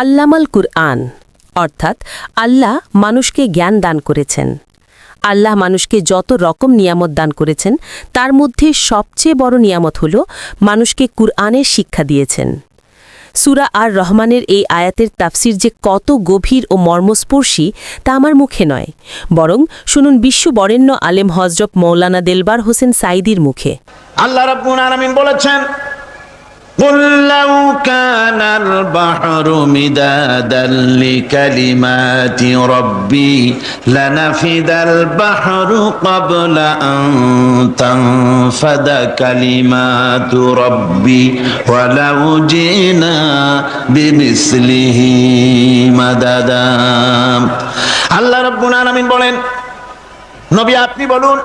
আল্লামাল কুরআন, অর্থাৎ আল্লাহ মানুষকে জ্ঞান দান করেছেন। আল্লাহ মানুষকে যত রকম নিয়ামত দান করেছেন, তার মধ্যে সবচেয়ে বড় নিয়ামত হল মানুষকে কুরআনের শিক্ষা দিয়েছেন। সুরা আর রহমানের এই আয়াতের তাফসির যে কত গভীর ও মর্মস্পর্শী, তা আমার মুখে নয়। বরং শুনুন বিশ্ব বরেণ্য আলেম হজরত মৌলানা দেলবার হোসেন সাইদির মুখে। আল্লাহ বলেছেন قل لو كان البحر مدادا لكلمات ربي لنفد البحر قبل أن تنفد كلمات ربي ولو جئنا بمثله مددا আল্লাহ রাব্বুল আলামিন বলেন নবী আপনি বলুন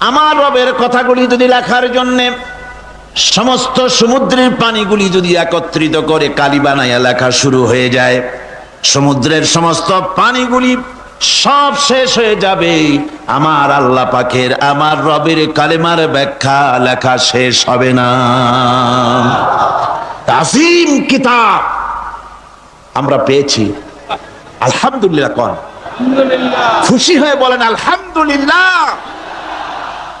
আমার রবের কথাগুলি যদি লেখার জন্যে সমস্ত সমুদ্রের পানিগুলি যদি একত্রিত করে কালি বানাইয়া লেখা শুরু হয়ে যায় সমুদ্রের সমস্ত পানিগুলি সব শেষ হয়ে যাবে। আমার আল্লাহ পাখের আমার রবের কালেমার ব্যাখ্যা লেখা শেষ হবে না। তাসিম কিতাব আমরা পেয়েছি। আলহামদুলিল্লাহ কন? খুশি হয়ে বলেন আলহামদুলিল্লাহ।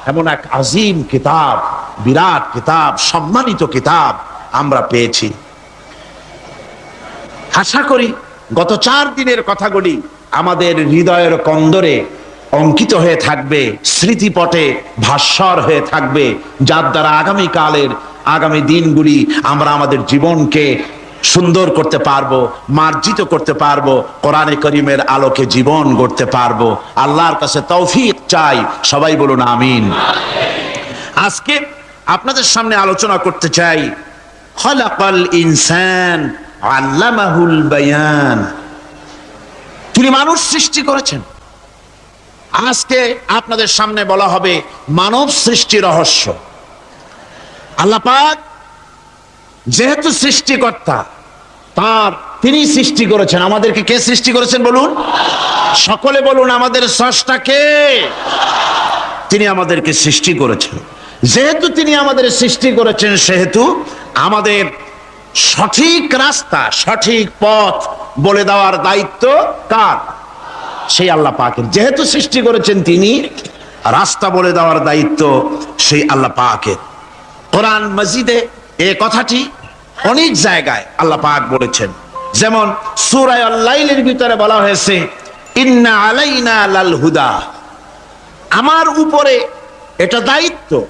এমন এক আজিম কিতাব বিরাট কিতাব, সম্মানিত কিতাব আমরা পেয়েছি। আশা করি গত চার দিনের কথাগুলি আমাদের হৃদয়ের কন্দরে অঙ্কিত হয়ে থাকবে, স্মৃতিপটে ভাস্বর হয়ে থাকবে, যার দ্বারা আগামী কালের আগামী দিনগুলি আমরা আমাদের জীবনকে সুন্দর করতে পারব, মার্জিত করতে পারব, কোরআনে করিমের আলোকে জীবন গড়তে পারব। আল্লাহর কাছে তৌফিক চাই, সবাই বলুন আমিন। আজকে আপনাদের সামনে আলোচনা করতে চাই। খলাকাল ইনসান আল্লামাহুল বায়ান। তিনি মানুষ সৃষ্টি করেছেন। আজকে আপনাদের সামনে বলা হবে মানব সৃষ্টি রহস্য। আল্লাহ পাক যেহেতু সৃষ্টিকর্তা, তার তিনি সৃষ্টি করেছেন। আমাদেরকে কে সৃষ্টি করেছেন বলুন? সকলে বলুন, আমাদের স্রষ্টাকে তিনি আমাদেরকে সৃষ্টি করেছেন। যেহেতু তিনি আমাদের সৃষ্টি করেছেন, সেহেতু আমাদের সঠিক রাস্তা, সঠিক পথ বলে দেওয়ার দায়িত্ব কার? সেই আল্লাহ পাকের। যেহেতু সৃষ্টি করেছেন তিনি, রাস্তা বলে দেওয়ার দায়িত্ব সেই আল্লাহ পাকের। কোরআন মসজিদে এ কথাটি অনেক জায়গায় আল্লাহ পাক বলেছেন। যেমন সুরায় আল্লাইলের ভিতরে বলা হয়েছে, ইন্না আলাইনা লাল হুদা আমার উপরে এটা দায়িত্ব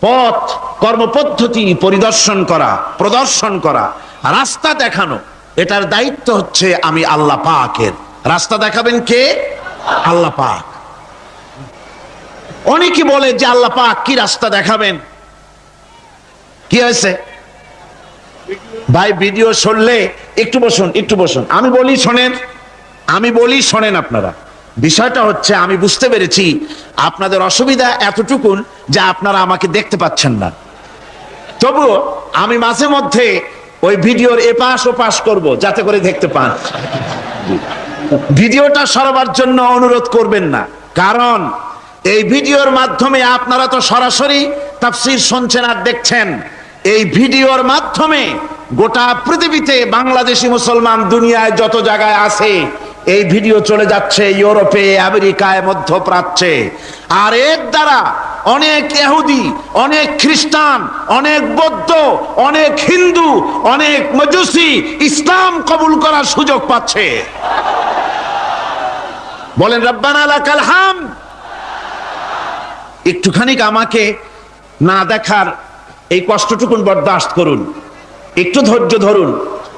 পথ, কর্মপদ্ধতি পরিদর্শন করা, প্রদর্শন করা, রাস্তা দেখানো, এটার দায়িত্ব হচ্ছে আমি আল্লাহ পাকের। রাস্তা দেখাবেন কে? আল্লাহ পাক। অনেকে বলে যে আল্লাহ পাক কি রাস্তা দেখাবেন? কি হয়েছে? ভাই, ভিডিও শুনলে একটু বসুন একটু বসুন। আমি বলি শোনেন, আমি বলি শোনেন আপনারা। বিষয়টা হচ্ছে, আমি বুঝতে পেরেছি আপনাদের অসুবিধা এতটুকুন যে আপনারা আমাকে দেখতে পাচ্ছেন না। তবুও আমি মাঝে মধ্যে ওই ভিডিওর এপাশ ওপাশ করব, যাতে করে দেখতে পান। ভিডিওটা সরাবার জন্য অনুরোধ করবেন না, কারণ এই ভিডিওর মাধ্যমে আপনারা তো সরাসরি তাফসির শুনছেন আর দেখছেন। এই ভিডিওর মাধ্যমে গোটা পৃথিবীতে বাংলাদেশি মুসলমান দুনিয়ায় যত জায়গায় আছে এই ভিডিও চলে যাচ্ছে ইউরোপে, আমেরিকায়, মধ্যপ্রাচ্যে। আর এর দ্বারা অনেক এহুদি অনেক খ্রিস্টান, অনেক বৌদ্ধ, অনেক হিন্দু, অনেক মজুসি ইসলাম কবুল করার সুযোগ পাচ্ছে। বলেন, রব্বানা লাকাল একটুখানি আমাকে না দেখার এই কষ্টটুকুন বরদাস্ত করুন। একটু ধৈর্য ধরুন।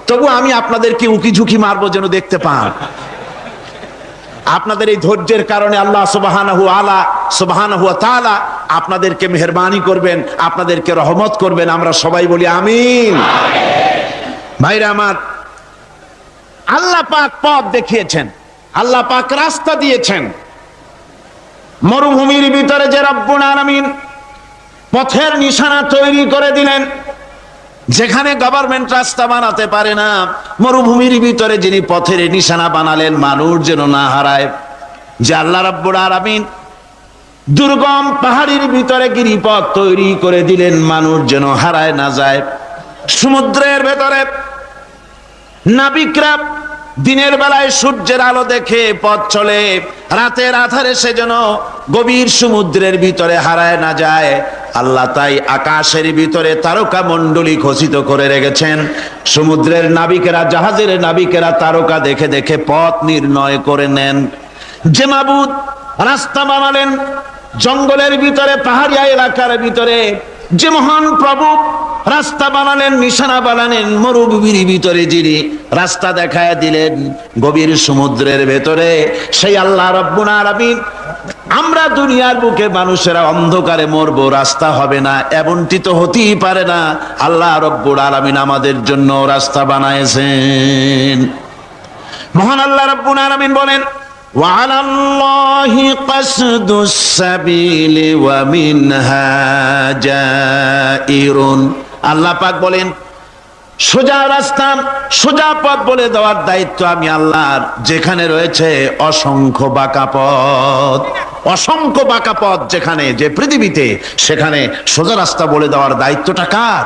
তবু আমি আপনাদেরকে উকি ঝুঁকি মারবো যেন দেখতে পান। আপনাদের এই ধৈর্যের কারণে আল্লাহ সুবাহানাহু আলা, সুবাহানাহু তাআলা আপনাদেরকে মেহরবানি করবেন, আপনাদেরকে রহমত করবেন। আমরা সবাই বলি আমিন। ভাইরা আমার, আল্লাহ পাক পথ দেখিয়েছেন, আল্লাহ পাক রাস্তা দিয়েছেন। মরুভূমির ভিতরে যে রব্বুল আলামিন পথের নিশানা তৈরি করে দিলেন যেখানে গভর্নমেন্ট রাস্তা বানাতে পারে না, মরুভূমির ভিতরে যিনি পথের নিশানা বানালেন, মানুষ যেন না হারায়। যে আল্লাহ রাব্বুল আলামিন দুর্গম পাহাড়ির ভিতরে গিরিপথ তৈরি করে দিলেন, মানুষ যেন হারায় না যায়। সমুদ্রের ভেতরে নাবিকরা দিনের বেলায় সূর্যের আলো দেখে পথ চলে, রাতের আধারে সে যেন গভীর সমুদ্রের ভিতরে হারায় না যায়। আল্লাহ তাই আকাশের ভিতরে তারকা মণ্ডলী খচিত করে রেখেছেন। সমুদ্রের নাবিকেরা, জাহাজের নাবিকেরা তারকা দেখে দেখে পথ নির্ণয় করে নেন। যে মাবুদ রাস্তা বানালেন, জঙ্গলের ভিতরে, পাহাড়িয়া এলাকার ভিতরে যে মহান প্রভু রাস্তা বানালেন, নিশানা বানালেন, মরুভূমির ভিতরে যিনি রাস্তা দেখায় দিলেন গভীর সমুদ্রের ভেতরে, সেই আল্লাহ রব্বুল আলামিন, আমরা দুনিয়ার বুকে মানুষেরা অন্ধকারে মরবো, রাস্তা হবে না, এমনটি তো হতেই পারে না। আল্লাহ রব্বুল আলামিন আমাদের জন্য রাস্তা বানাইছেন। মহান আল্লাহ রাব্বুল আলামিন বলেন وعلى الله قصد السبيل ومنها جائر আল্লাহ পাক বলেন সোজা রাস্তা সোজা পথ বলে দেওয়ার দায়িত্ব আমি আল্লাহর যেখানে রয়েছে অসংখ্য বাঁকা পথ অসংখ্য বাঁকা পথ যেখানে যে পৃথিবীতে সেখানে সোজা রাস্তা বলে দেওয়ার দায়িত্বটা কার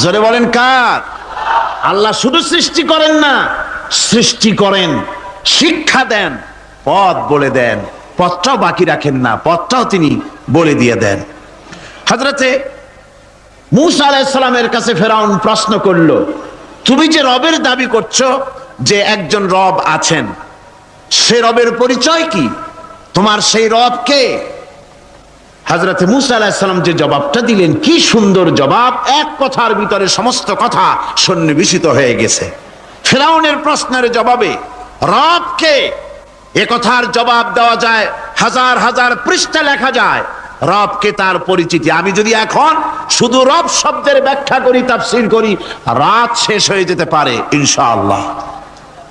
জোরে বলেন কার আল্লাহ শুধু সৃষ্টি করেন না সৃষ্টি করেন শিক্ষা দেন, পথ বলে দেন, পথটাও বাকি রাখেন না, পথটাও তিনি বলে দিয়ে দেন। হজরতে মুসা আলাইসালামের কাছে ফেরাউন প্রশ্ন করল, তুমি যে রবের দাবি করছ যে একজন রব আছেন, সে রবের পরিচয় কি? তোমার সেই রব কে? হাজরতে মুসা আলাহিসাল্লাম যে জবাবটা দিলেন, কি সুন্দর জবাব, এক কথার ভিতরে সমস্ত কথা সন্নিবেশিত হয়ে গেছে। ফেরাউনের প্রশ্নের জবাবে রবকে এ কথার জবাব দেওয়া যায়, হাজার হাজার পৃষ্ঠা লেখা যায়, রবকে তার পরিচিতি। আমি যদি এখন শুধু রব শব্দের ব্যাখ্যা করি, তাফসির করি, রাত শেষ হয়ে যেতে পারে, ইনশাআল্লাহ।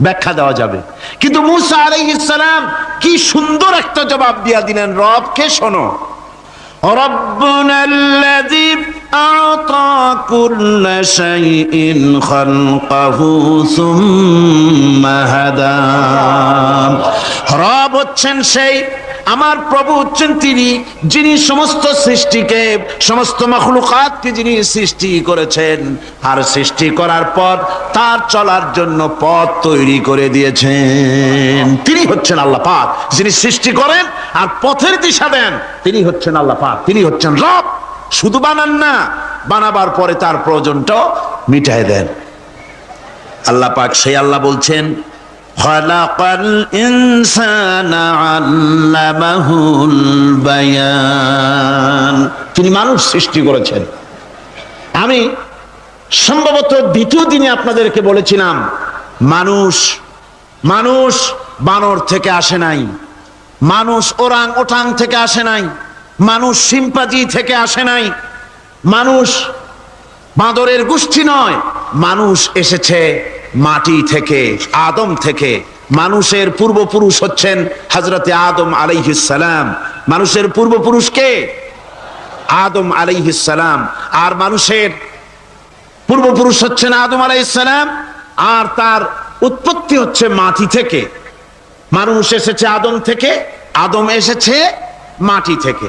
ব্যাখ্যা দেওয়া যাবে। কিন্তু মুসা আলাইহিসসালাম কি সুন্দর একটা জবাব দিয়া দিলেন, রবকে শোনো। রব্বুনাল্লাযী أعطى كل شيء خلقه ثم هدى রব হচ্ছেন সেই আমার প্রভু হচ্ছেন তিনি যিনি সমস্ত সৃষ্টিকে সমস্ত মখলুকাতকে যিনি সৃষ্টি করেছেন আর সৃষ্টি করার পর তার চলার জন্য পথ তৈরি করে দিয়েছেন তিনি হচ্ছেন আল্লাহ পাক যিনি সৃষ্টি করেন আর পথের দিশা দেন তিনি হচ্ছেন আল্লাহ পাক তিনি হচ্ছেন রব শুধু বানান না, বানাবার পরে তার প্রয়োজনটাও মিটাই দেন। আল্লাহ পাক সেই আল্লাহ বলছেন ইনসানা তিনি মানুষ সৃষ্টি করেছেন। আমি সম্ভবত দ্বিতীয় দিনে আপনাদেরকে বলেছিলাম, মানুষ মানুষ বানর থেকে আসে নাই। মানুষ ওরাং ওটাং থেকে আসে নাই। মানুষ সিম্পাজি থেকে আসে নাই। মানুষ বাঁদরের গোষ্ঠী নয়, মানুষ এসেছে মাটি থেকে, আদম থেকে। মানুষের পূর্বপুরুষ হচ্ছেন হজরতে আদম আলাইহিসালাম মানুষের পূর্বপুরুষ কে? আদম আলাইহিসালাম আর মানুষের পূর্বপুরুষ হচ্ছেন আদম আলাইহিসালাম আর তার উৎপত্তি হচ্ছে মাটি থেকে। মানুষ এসেছে আদম থেকে, আদম এসেছে মাটি থেকে।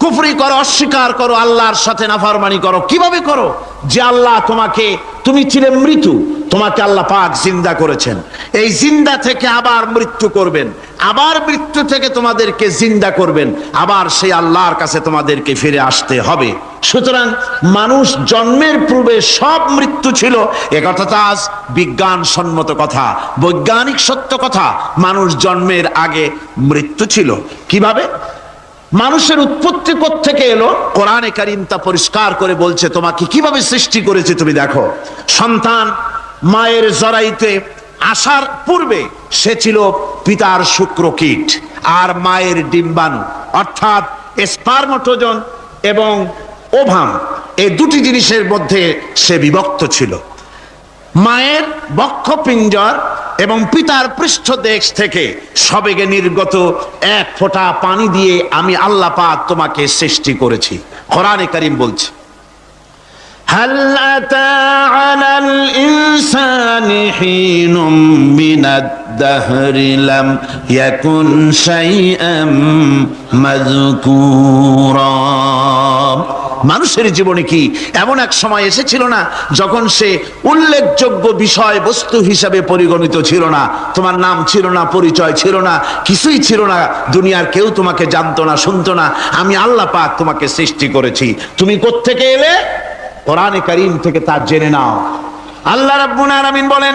কুফরি করো, অস্বীকার করো, আল্লাহর সাথে নাফরমানি করো। কীভাবে করো? যে আল্লাহ তোমাকে, তুমি ছিলে মৃত্যু, তোমাকে আল্লাহ পাক জিন্দা করেছেন। এই জিন্দা থেকে আবার মৃত্যু করবেন। আবার মৃত্যু থেকে তোমাদেরকে জিন্দা করবেন। আবার সেই আল্লাহর কাছে তোমাদেরকে ফিরে আসতে হবে। সুতরাং মানুষ জন্মের পূর্বে সব মৃত্যু ছিল। একথা তো আজ বিজ্ঞান সম্মত কথা, বৈজ্ঞানিক সত্য কথা। মানুষ জন্মের আগে মৃত্যু ছিল। কীভাবে? মানুষের উৎপত্তি থেকে এলো? কোরআনে কারিম তা পরিষ্কার করে বলছে, তোমাকে কীভাবে সৃষ্টি করেছে তুমি দেখো। সন্তান মায়ের জরাইতে আসার পূর্বে সে ছিল পিতার শুক্র কীট আর মায়ের ডিম্বাণু, অর্থাৎ স্পার্মটোজন এবং ওভাম এই দুটি জিনিসের মধ্যে সে বিভক্ত ছিল। মায়ের বক্ষ পিঞ্জর এবং পিতার পৃষ্ঠদেশ থেকে সবেগে নির্গত এক ফোঁটা পানি দিয়ে আমি আল্লাহ পাক তোমাকে সৃষ্টি করেছি কোরআনে কারিম বলছে هل أتى على الإنسان حين من الدهر لم يكن شيئا مذكورا মানুষের জীবনে কি এমন এক সময় এসেছিল না যখন সে উল্লেখযোগ্য বিষয় বস্তু হিসাবে পরিগণিত ছিল না? তোমার নাম ছিল না, পরিচয় ছিল না, কিছুই ছিল না, দুনিয়ার কেউ তোমাকে জানতো না, শুনতো না। আমি আল্লাহ পাক তোমাকে সৃষ্টি করেছি। তুমি কোত্থেকে এলে? কোরআনে করিম থেকে তা জেনে নাও। আল্লাহ রাব্বুল আলামিন বলেন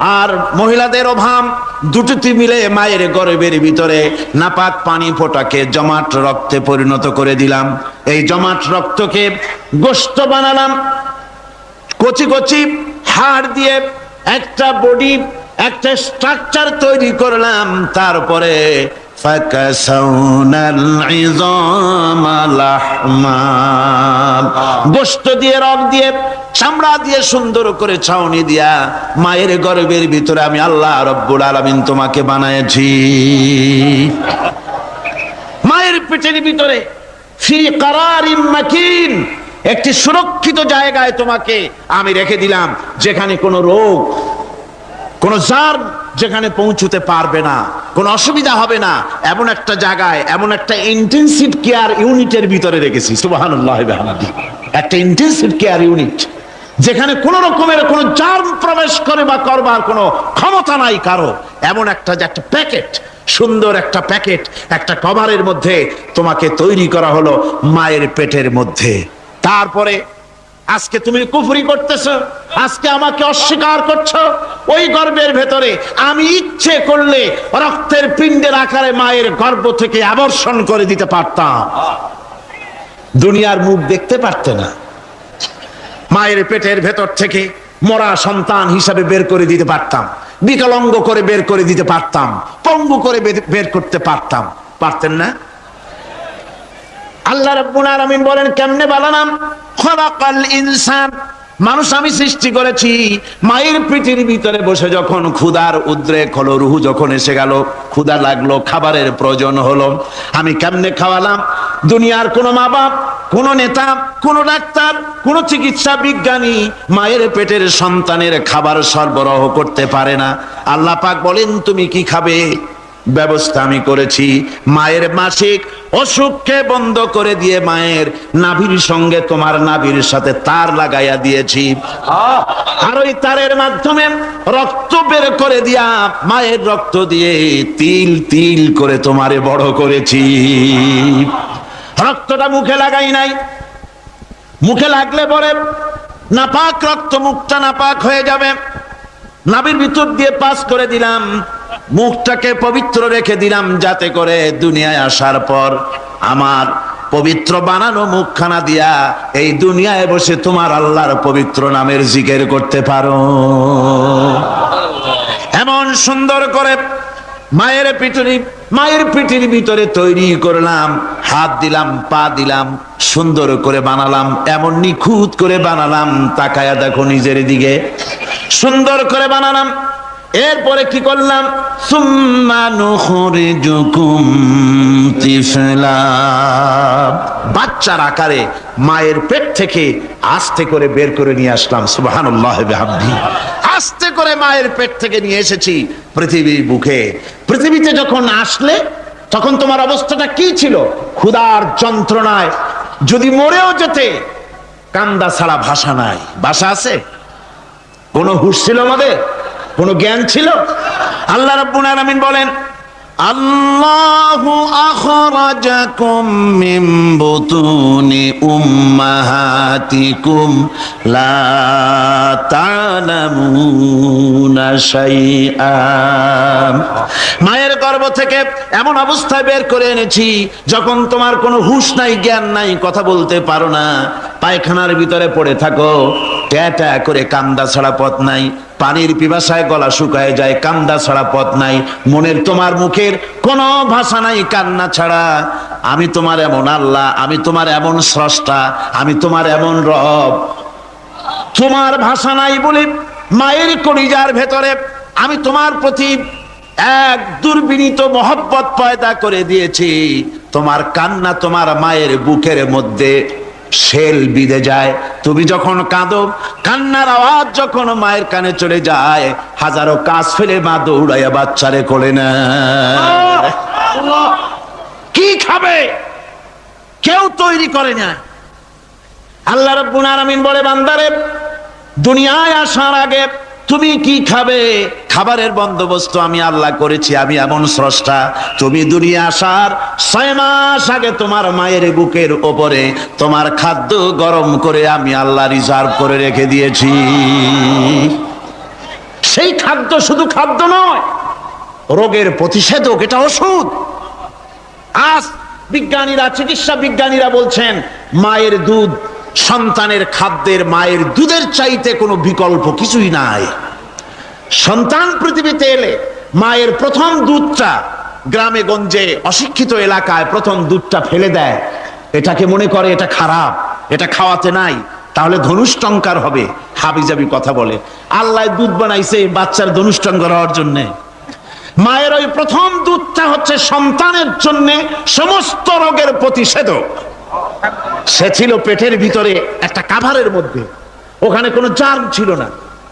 আর মহিলাদের অভাব দুটি মিলে মায়ের গরবের ভিতরে নাপাক পানি ফোটাকে জমাট রক্তে পরিণত করে দিলাম। এই জমাট রক্তকে গোষ্ঠ বানালাম, কচি কচি হাড় দিয়ে একটা বডি, একটা স্ট্রাকচার তৈরি করলাম। তারপরে গোষ্ঠ দিয়ে রক দিয়ে চামড়া দিয়ে সুন্দর করে ছাউনি দিয়া মায়ের গর্ভের ভিতরে আমি আল্লাহ রব্বুল আলামিন তোমাকে বানাইছি মায়ের পেটের ভিতরে ফি একটি সুরক্ষিত জায়গায় তোমাকে আমি রেখে দিলাম, যেখানে কোনো রোগ, কোন জার যেখানে পৌঁছতে পারবে না, কোনো অসুবিধা হবে না, এমন একটা জায়গায়, এমন একটা ইন্টেনসিভ কেয়ার ইউনিটের ভিতরে রেখেছি। বিহামদিহি। একটা ইন্টেনসিভ কেয়ার ইউনিট যেখানে কোন রকমের কোনো জার্ম প্রবেশ করে বা করবার কোনো ক্ষমতা নাই কারও, এমন একটা যে একটা প্যাকেট, সুন্দর একটা প্যাকেট, একটা কভারের মধ্যে তোমাকে তৈরি করা হলো মায়ের পেটের মধ্যে। তারপরে, আজকে তুমি কুফরি করতেছ, আজকে আমাকে অস্বীকার করছ, ওই গর্ভের ভেতরে আমি ইচ্ছে করলে রক্তের পিণ্ডের আকারে মায়ের গর্ভ থেকে আবর্ষণ করে দিতে পারতাম। দুনিয়ার মুখ দেখতে পারতে না। মায়ের পেটের ভেতর থেকে মরা সন্তান হিসাবে বের করে দিতে পারতাম। বিকলঙ্গ করে বের করে দিতে পারতাম। পঙ্গু করে বের করতে পারতাম। পারতেন না? আল্লাহ রাব্বুল আলামিন বলেন, কেমনে বানালাম? খলাকাল ইনসান মানুষ আমি সৃষ্টি করেছি, মায়ের পিঠির ভিতরে বসে যখন ক্ষুধার উদ্রেক হলো, রুহু যখন এসে গেল, ক্ষুধা লাগল, খাবারের প্রয়োজন হলো। আমি কেমনে খাওয়ালাম? দুনিয়ার কোনো মা বাপ কোন নেতা, কোন ডাক্তার, কোন চিকিৎসা বিজ্ঞানী মায়ের পেটের সন্তানের খাবার সরবরাহ করতে পারে না। আল্লাহ পাক বলেন, তুমি কি খাবে? ব্যবস্থা আমি করেছি। মায়ের মাসিক অসুখকে বন্ধ করে দিয়ে মায়ের নাভির সঙ্গে তোমার নাভির সাথে তার লাগাইয়া দিয়েছি। আর ওই তারের মাধ্যমে রক্ত বের করে দিয়া মায়ের রক্ত দিয়ে তিল তিল করে তোমারে বড় করেছি। রক্তটা মুখে লাগাই নাই। মুখে লাগলে পরে নাপাক রক্ত মুখটা নাপাক হয়ে যাবে। নাবির ভিতর দিয়ে পাস করে দিলাম। মুখটাকে পবিত্র রেখে দিলাম যাতে করে দুনিয়ায় আসার পর আমার পবিত্র বানানো মুখখানা দিয়া এই দুনিয়ায় বসে তোমার আল্লাহর পবিত্র নামের জিকের করতে পারো। এমন সুন্দর করে মায়ের পিঠুরি মায়ের পিঠির ভিতরে তৈরি করলাম, হাত দিলাম, পা দিলাম, সুন্দর করে বানালাম, এমন নিখুঁত করে বানালাম, তাকায়া দেখো নিজের দিকে। সুন্দর করে বানালাম এরপরে কি করলাম? বাচ্চার আকারে মায়ের পেট থেকে আস্তে করে বের করে নিয়ে আসলাম, সুবহানাল্লাহ আস্তে করে মায়ের পেট থেকে নিয়ে এসেছি পৃথিবীর বুকে। পৃথিবীতে যখন আসলে, তখন তোমার অবস্থাটা কি ছিল? ক্ষুধার যন্ত্রণায় যদি মরেও যেতে, কান্দা ছাড়া ভাষা নাই। ভাষা আছে? কোনো হুশ ছিল আমাদের? কোনো জ্ঞান ছিল? আল্লাহ রব্বুল আলামিন বলেন, আল্লাহু আখরাজাকুম মিন বুতুনি উম্মাহাতিকুম, লা তা'লামুনা শাইআ। মায়ের গর্ভ থেকে এমন অবস্থায় বের করে এনেছি, যখন তোমার কোনো হুঁশ নাই, জ্ঞান নাই, কথা বলতে পারো না। পায়খানার ভিতরে পড়ে থাকো। ট্যাটা করে কান্দা ছাড়া পথ নাই। পানির পিপাসায় গলা শুকায় যায়, কান্দা ছাড়া পথ নাই, মনের তোমার মুখের কোনো ভাষা নাই, কান্না ছাড়া। আমি তোমার এমন আল্লাহ, আমি তোমার এমন স্রষ্টা, আমি তোমার এমন রব। তোমার ভাষা নাই বলে মায়ের কলিজার ভেতরে আমি তোমার প্রতি এক দুর্বিনীত মহব্বত পয়দা করে দিয়েছি। তোমার কান্না তোমার মায়ের বুকের মধ্যে শেল বিদে যায়। তুমি যখন কাঁদো কান্নার আওয়াজ যখন মায়ের কানে চলে যায় হাজারো কাজ ফেলে মা দৌড়াইয়া বাচ্চারে করে না কি খাবে? কেউ তৈরি করে না। আল্লাহ রব্বুল আলামিন বলে বান্দারে দুনিয়ায় আসার আগে তুমি কি খাবে? খাবারের বন্দোবস্ত আমি আল্লাহ করেছি, আমি এমন স্রষ্টা। তুমি দুনিয়া আসার ছয় মাস আগে তোমার মায়ের বুকের ওপরে তোমার খাদ্য গরম করে আমি আল্লাহ রিজার্ভ করে রেখে দিয়েছি। সেই খাদ্য শুধু খাদ্য নয়, রোগের প্রতিষেধক, এটা ওষুধ। আজ বিজ্ঞানীরা, চিকিৎসা বিজ্ঞানীরা বলছেন, মায়ের দুধ সন্তানের খাদ্যের মায়ের দুধের চাইতে কোনো বিকল্প কিছুই নাই। সন্তান পৃথিবীতে এলে মায়ের প্রথম দুধটা গ্রামে, গঞ্জে, অশিক্ষিত এলাকায় প্রথম দুধটা ফেলে দেয়। এটাকে মনে করে? এটা খারাপ। এটা খাওয়াতে নাই। তাহলে ধনুষ্টঙ্কার হবে। হাবিজাবি কথা বলে। আল্লাহ দুধ বানাইছে বাচ্চার ধনুষ্টঙ্কার হওয়ার জন্যে। মায়ের ওই প্রথম দুধটা হচ্ছে সন্তানের জন্যে সমস্ত রোগের প্রতিষেধক। সে ছিল পেটের ভিতরে একটা কাভারের মধ্যে। ওখানে কোনো জার্ম ছিল না।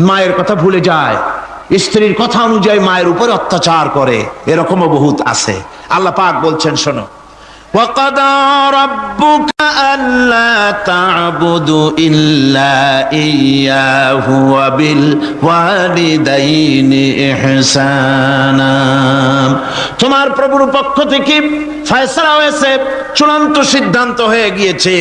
মায়ের কথা ভুলে যায়। স্ত্রীর কথা অনুযায়ী মায়ের উপর অত্যাচার করে। এরকমও বহুত আছে। আল্লাহ পাক বলছেন, শোনো। وقضى ربك ألا تعبدوا إلا إياه وبالوالدين إحسانا তোমার প্রভুর পক্ষ থেকে ফয়সলা হয়েছে চূড়ান্ত সিদ্ধান্ত হয়ে গিয়েছে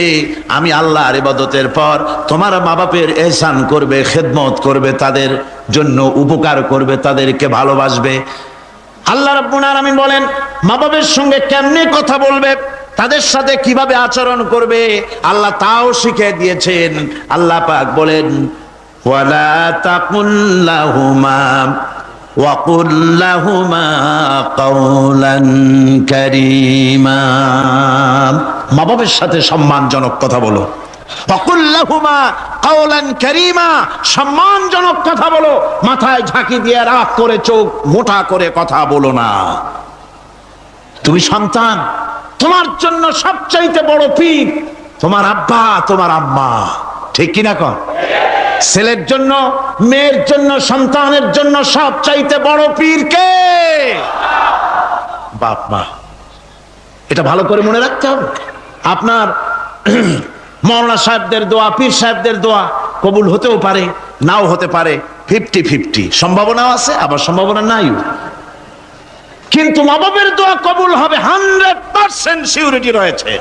আমি আল্লাহর ইবাদতের পর তোমার মা বাপের এহসান করবে খেদমত করবে তাদের জন্য উপকার করবে তাদেরকে ভালোবাসবে আল্লাহ রাব্বুল আলামিন বলেন মা বাবার সঙ্গে কেমনে কথা বলবে তাদের সাথে কিভাবে আচরণ করবে আল্লাহ তাও শিখিয়ে দিয়েছেন আল্লাহ পাক বলেন ওয়ালা তাকুল্লাহুমা وقل لهما قولا كريما মা বাবার সাথে সম্মানজনক কথা বলো সম্মানজনক কথা বলো, মাথায় ঝাঁকি দিয়ে রাগ করে চোখ মোটা করে কথা বলো না। তুমি সন্তান, তোমার জন্য সবচাইতে বড় তোমার আব্বা, তোমার আম্মা। ঠিক কিনা কর ছেলের জন্য, মেয়ের জন্য, সন্তানের জন্য সব চাইতে বড় পীর কে? বাপ মা। এটা ভালো করে মনে রাখতে হবে। আপনার মৌলানা সাহেবদের দোয়া, পীর সাহেবদের দোয়া কবুল হতেও পারে, নাও হতে পারে। Fifty fifty. সম্ভাবনাও আছে, আবার সম্ভাবনা নাই কিন্তু মা দোয়া কবুল হবে হান্ড্রেড পার্সেন্ট সিউরিটি রয়েছে।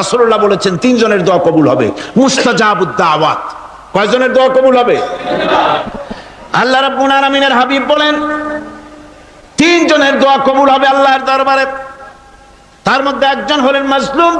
রাসূলুল্লাহ বলেছেন, তিনজনের দোয়া কবুল হবে। মুস্তাজাবুদ্দা আওয়াত কয়জনের দোয়া কবুল হবে? আল্লাহ রাব্বুল আলামিনের হাবিব বলেন, তিনজনের দোয়া কবুল হবে আল্লাহর দরবারে। তার মধ্যে একজন হলেন মাজলুম